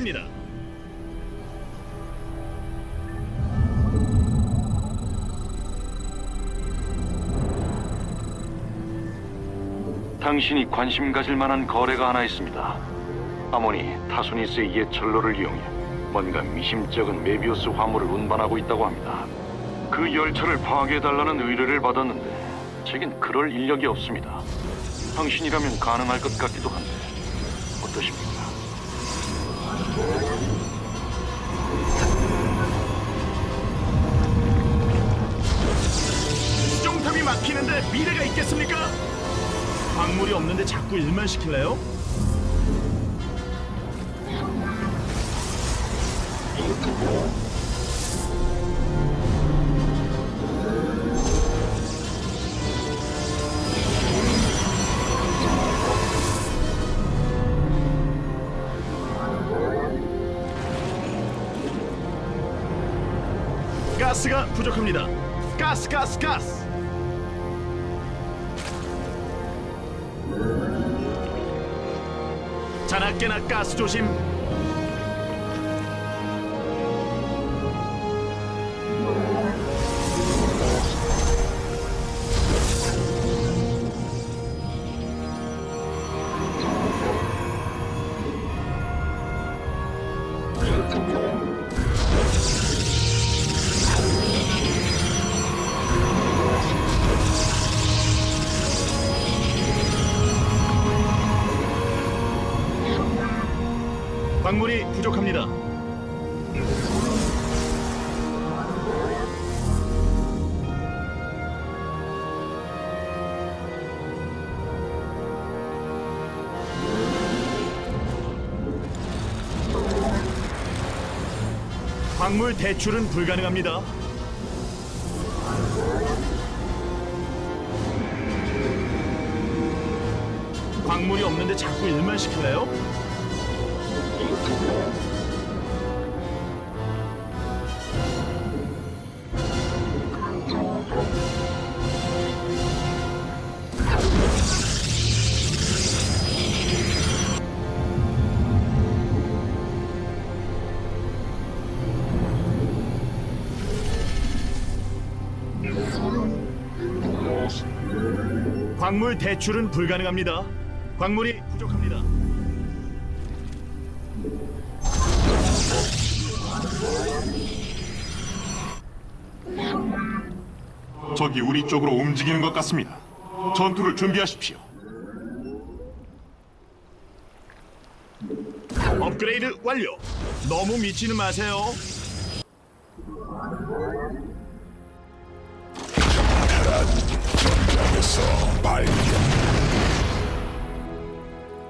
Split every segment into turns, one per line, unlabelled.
빕니다.
당신이 관심 가질 만한 거래가 하나 있습니다. 아모니 타소니스의 옛 철로를 이용해 뭔가 미심쩍은 메비우스 화물을 운반하고 있다고 합니다. 그 열차를 파괴해달라는 의뢰를 받았는데 제겐 그럴 인력이 없습니다. 당신이라면 가능할 것 같기도 한데 어떠십니까?
수정탑이 막히는데 미래가 있겠습니까? 광물이 없는데 자꾸 일만 시킬래요? 가스가 부족합니다. 가스, 가스, 가스. 자나깨나 가스 조심. 광물 대출은 불가능합니다. 광물이 없는데 자꾸 일만 시킬래요? 광물 대출은 불가능합니다. 광물이 부족합니다.
적이 우리 쪽으로 움직이는 것 같습니다. 전투를 준비하십시오.
업그레이드 완료. 너무 미치는 마세요.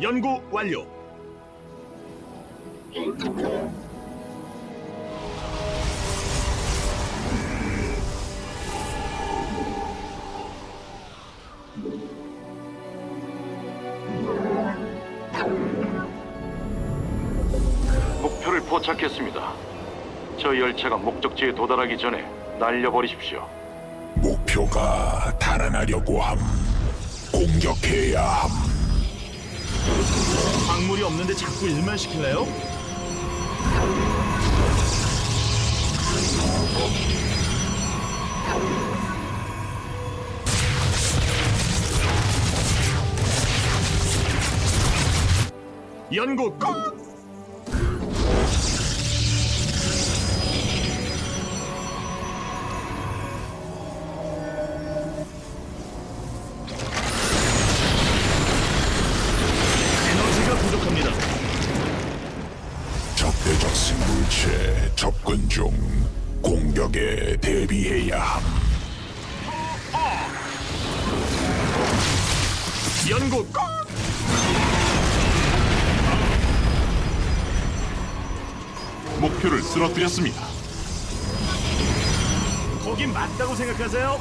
연구 완료.
목표를 포착했습니다. 저 열차가 목적지에 도달하기 전에 날려버리십시오.
목표가 달아나려고 함. 공격해야 함.
광물이 없는데 자꾸 일만 시킬래요? 연구 끝!
목표를 쓰러뜨렸습니다.
거기 맞다고 생각하세요?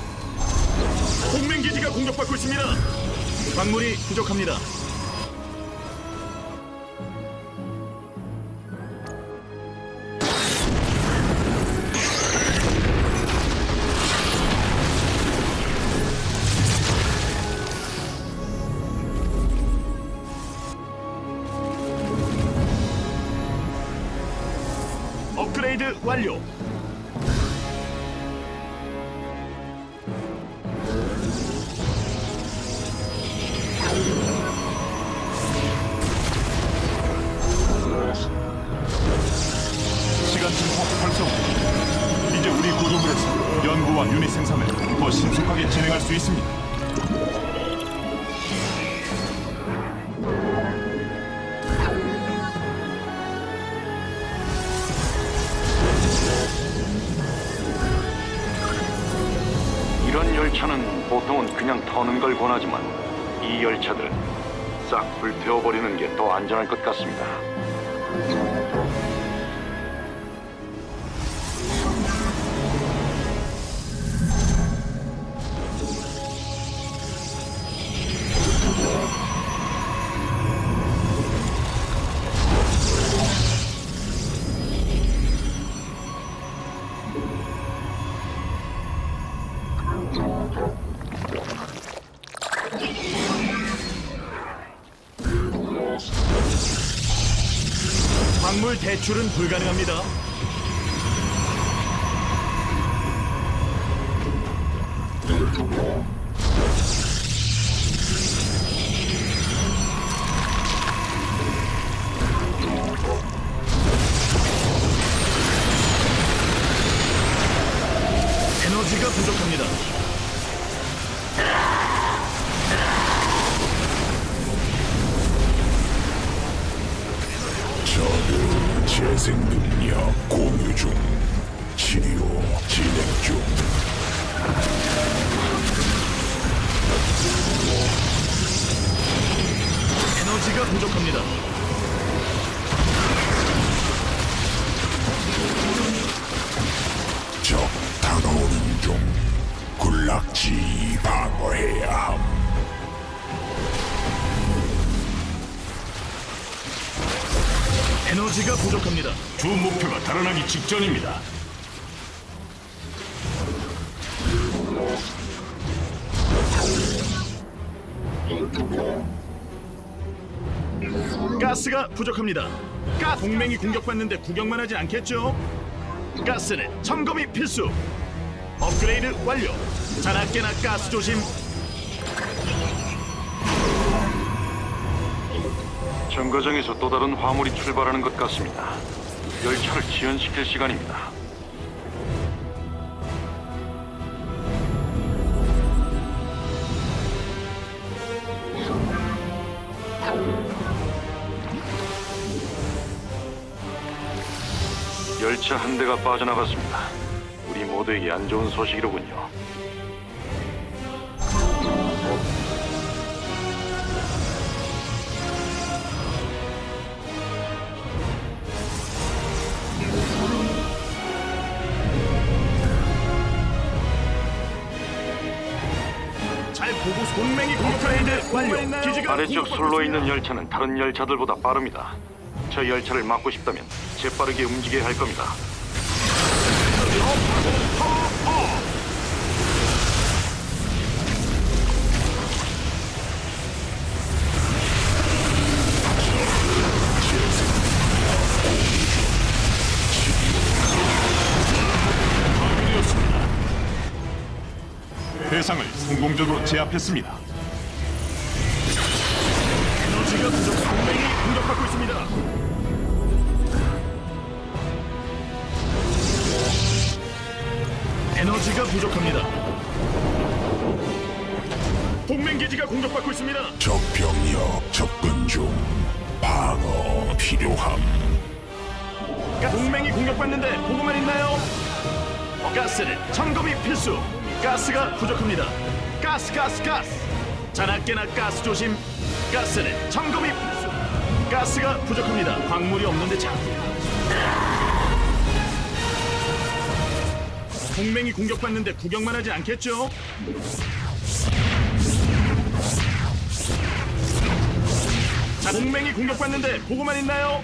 동맹 기지가 공격받고 있습니다. 광물이 부족합니다. 업
그냥 터는 걸 권하지만 이 열차들 싹 불태워버리는 게 더 안전할 것 같습니다.
대출은 불가능합니다. 에너지가 부족합니다.
적 다가오는 중 군락지 방어해야 함
에너지가 부족합니다.
주 목표가 달아나기 직전입니다.
가스가 부족합니다. 가 동맹이 공격받는데 구경만 하진 않겠죠? 가스는 점검이 필수. 업그레이드 완료. 자나깨나 가스 조심.
정거장에서 또 다른 화물이 출발하는 것 같습니다. 열차를 지연시킬 시간입니다. 열차 한 대가 빠져나갔습니다. 우리 모두에게 안 좋은 소식이로군요.
잘 보고 동맹이 공격하는데 완료. 기지가
아래쪽
공격받고
선로에 있는. 열차는 다른 열차들보다 빠릅니다. 저 열차를 막고 싶다면 재빠르게 움직여야 할 겁니다.
대상을 성공적으로 제압했습니다.
에너지가 부족. 동맹이 공격받고 있습니다. 에너지가 부족합니다. 동맹 기지가 공격받고 있습니다.
적 병력 접근 중 방어 필요함
가- 동맹이 공격받는데 보고만 있나요? 가스는 점검이 필수. 가스가 부족합니다. 가스 가스 가스. 자나깨나 가스 조심. 가스는 점검이 필수. 가스가 부족합니다. 광물이 없는데 자꾸. 동맹이 공격받는데 구경만 하지 않겠죠? 자, 동맹이 공격받는데 보고만 있나요?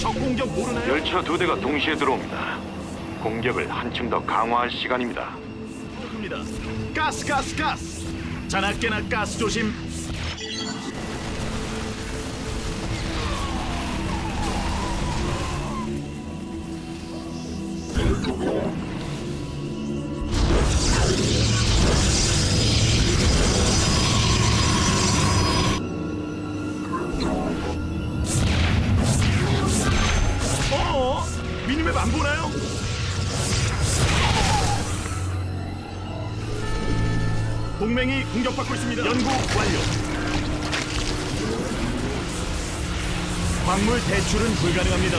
적 공격 모르나요?
열차 두 대가 동시에 들어옵니다. 공격을 한층 더 강화할 시간입니다.
입니다. 가스 가스 가스. 자나깨나 가스 조심. 불가능합니다.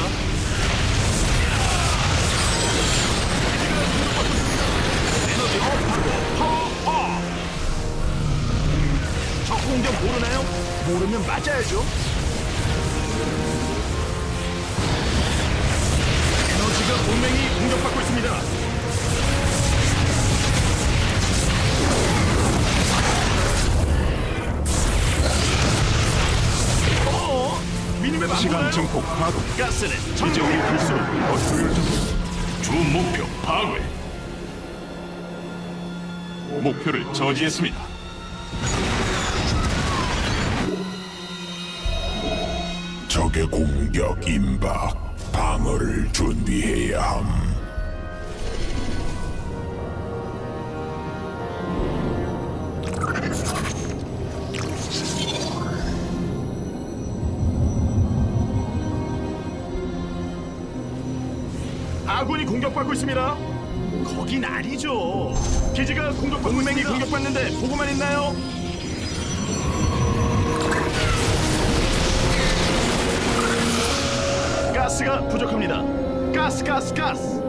에너지 업하고 파워 업. 적 공격 모르나요? 모르면 맞아야죠. 에너지가 동맹이 공격받고 있습니다. 미니맵
시간
보나요?
증폭 가동.
가스는
이제 우리
필수.
필수 효율적 주 목표 파괴. 목표를 저지했습니다.
적의 공격 임박 방어를 준비해야 함
공격받고 있습니다. 거긴 아니죠. 기지가 공격받고 동맹이 공격받는데 보고만 있나요? 가스가 부족합니다. 가스 가스 가스.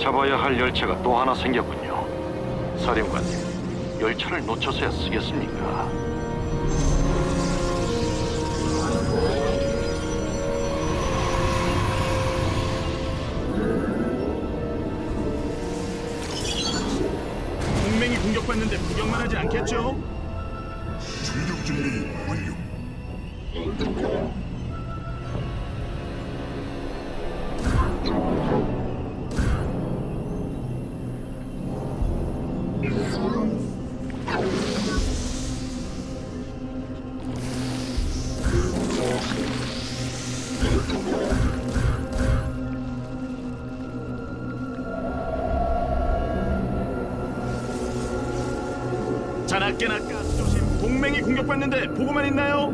잡아야 할 열차가 또 하나 생겼군요. 사령관님, 열차를 놓쳐서야 쓰겠습니까?
공격받는데 구경만 하지 않겠죠?
출격 준비
공격받는데 보고만 있나요?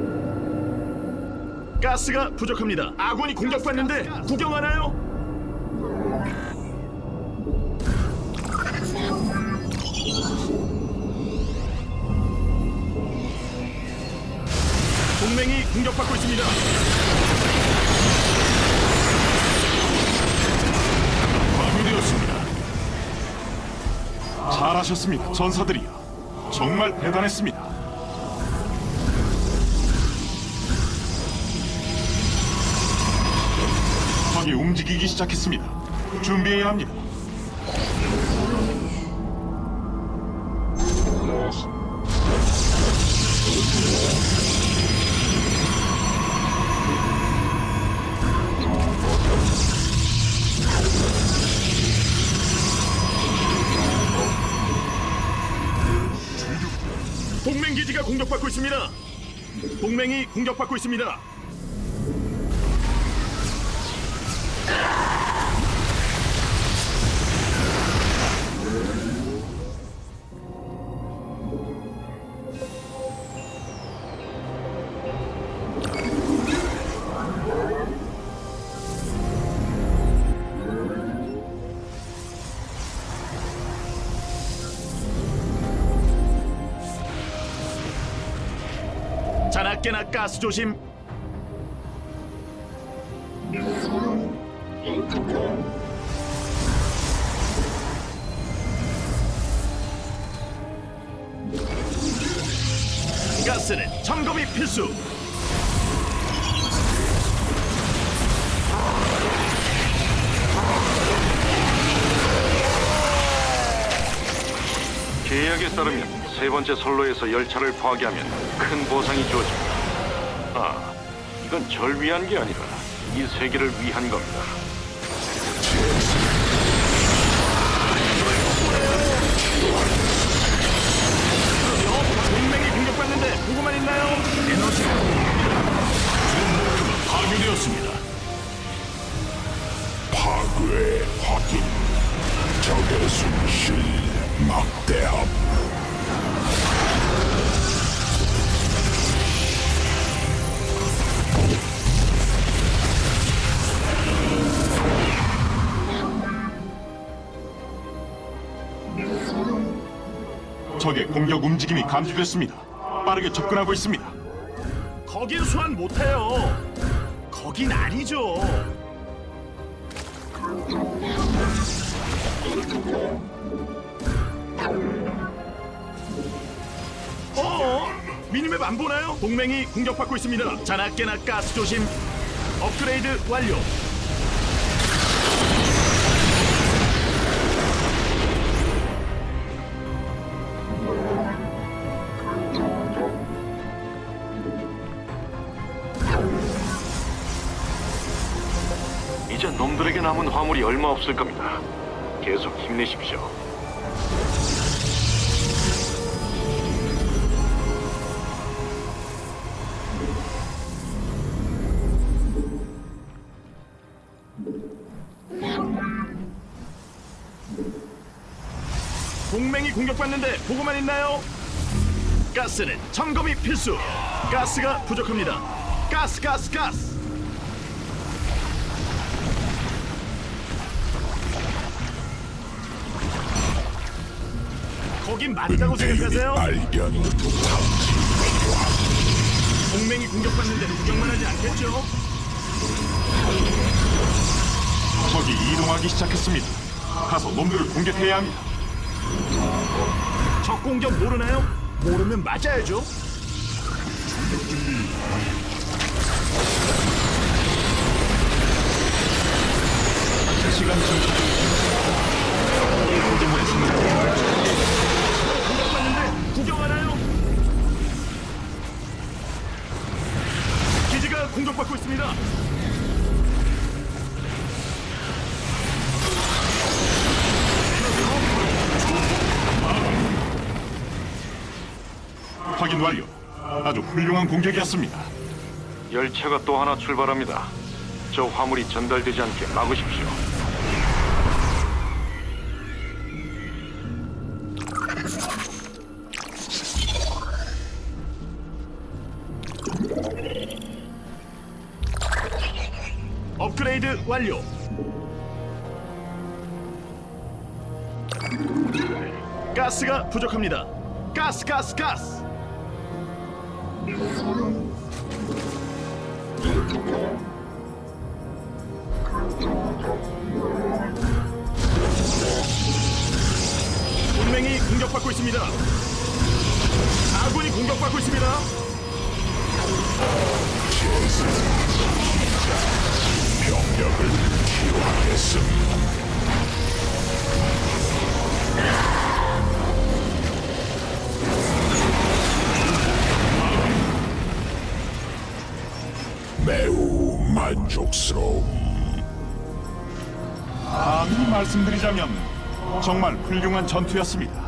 가스가 부족합니다. 아군이 공격받는데 구경하나요? 동맹이 공격받고 있습니다.
파괴되었습니다. 잘하셨습니다, 전사들이여. 정말 대단했습니다. 움직이기 시작했습니다. 준비해야 합니다.
동맹 기지가 공격받고 있습니다. 동맹이 공격받고 있습니다. 자나깨나 가스 조심. 가스는 점검이 필수.
계약에 따르면 세 번째 선로에서 열차를 파괴하면 큰 보상이 주어집니다. 아, 이건 절 위한 게 아니라 이 세계를 위한 겁니다.
동맹이 공격받는데 보고만 있나요? 에너지가
파괴되었습니다.
파괴 확인 적의 숨쉴 막대함
적의 공격 움직임이 감지됐습니다. 빠르게 접근하고 있습니다.
거긴 소환 못해요. 거긴 아니죠. 어? 미니맵 안 보나요? 동맹이 공격받고 있습니다. 자나깨나 가스 조심. 업그레이드 완료.
이제 놈들에게 남은 화물이 얼마 없을 겁니다. 계속 힘내십시오.
동맹이 공격받는데 보고만 있나요? 가스는 점검이 필수. 가스가 부족합니다. 가스, 가스, 가스. 거긴 맞다고 생각하세요?
발견
동맹이 공격받는데 구경만 하지 않겠죠?
적이 이동하기 시작했습니다. 가서 놈들을 공격해야 합니다.
적 공격 모르나요? 모르면 맞아야죠.
시간 증폭. 구조물의 생각.
공 공격받고 있습니다.
확인 완료. 아주 훌륭한 공격이었습니다.
열차가 또 하나 출발합니다. 저 화물이 전달되지 않게 막으십시오.
업그레이드 완료. 가스가 부족합니다. 가스, 가스, 가스. 동맹이 공격받고 있습니다. 아군이 공격받고 있습니다.
병력을 기화했음 매우 만족스러움
감히 말씀드리자면 정말 훌륭한 전투였습니다.